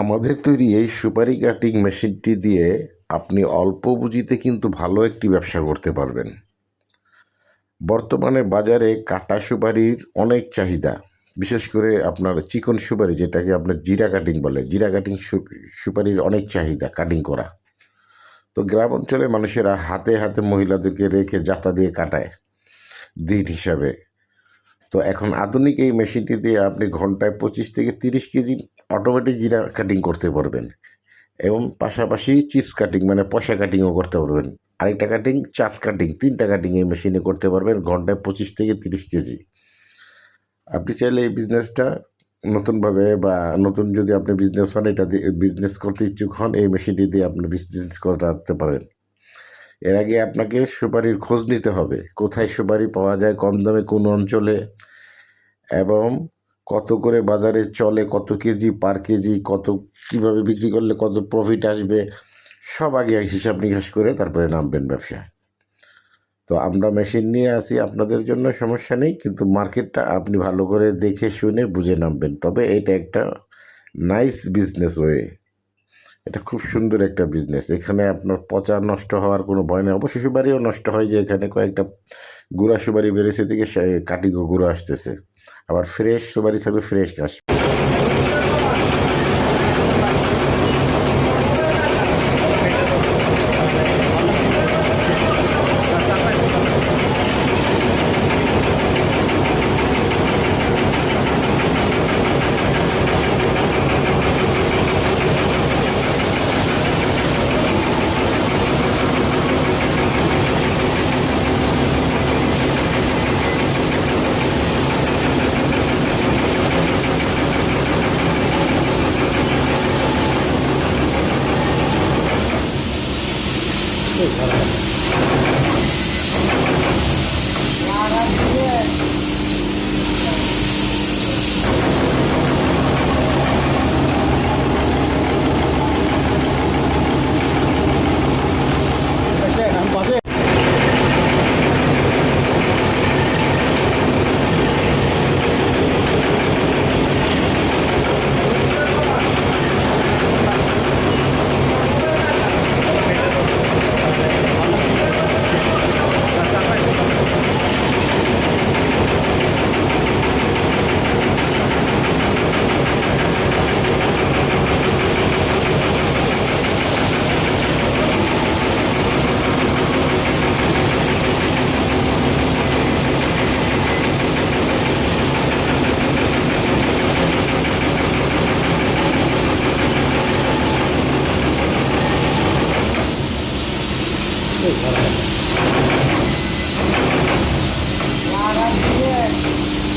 আমাদের তৈরি এই সুপারি কাটিং মেশিনটি দিয়ে আপনি অল্প পুঁজিতে কিন্তু ভালো একটি ব্যবসা করতে পারবেন। বর্তমানে বাজারে কাটা সুপারির অনেক চাহিদা, বিশেষ করে আপনার চিকন সুপারি যেটাকে আপনার জিরা কাটিং বলে। জিরা কাটিং সুপারির অনেক চাহিদা কাটিং করা। তো গ্রাম অঞ্চলে মানুষেরা হাতে হাতে মহিলাদেরকে রেখে জাতা দিয়ে কাটায় দিন হিসাবে। তো এখন আধুনিক এই মেশিনটি দিয়ে আপনি ঘন্টায় পঁচিশ থেকে তিরিশ কেজি অটোমেটিক জিরা কাটিং করতে পারবেন। এবং পাশাপাশি চিপস কাটিং মানে পয়সা কাটিংও করতে পারবেন। আরেকটা কাটিং চাঁদ কাটিং তিনটা কাটিং এই মেশিনে করতে পারবেন ঘন্টায় পঁচিশ থেকে তিরিশ কেজি। আপনি চাইলে এই বিজনেসটা নতুনভাবে বা নতুন যদি আপনি বিজনেস হন, এটা দিয়ে বিজনেস করতে ইচ্ছুক হন, এই মেশিনটি দিয়ে আপনি বিজনেস করতে পারেন। এর আগে আপনাকে সুপারির খোঁজ নিতে হবে। কোথায় সুপারি পাওয়া যায়, কম দামে কোন অঞ্চলে? এবং কত করে বাজারে চলে, কত কেজি পার কেজি, কত, কীভাবে বিক্রি করলে কত প্রফিট আসবে, সব আগে হিসাব নিকাশ করে তারপরে নামবেন ব্যবসায়। তো আমরা মেশিন নিয়ে আসি, আপনাদের জন্য সমস্যা নেই, কিন্তু মার্কেটটা আপনি ভালো করে দেখে শুনে বুঝে নামবেন। তবে এটা একটা নাইস বিজনেস ওয়ে এটা খুব সুন্দর একটা বিজনেস এখানে আপনার পচা নষ্ট হওয়ার কোনো ভয় নেই। অবশ্য সুপারিও নষ্ট হয় যে এখানে কয়েকটা গুঁড়া সুপারি বেড়েছে দিকে কাটিগো গুঁড়ো আসতেছে। আবার ফ্রেশ সুপারি থাকবে ফ্রেশ আসবে நான் வந்து 谢谢大家谢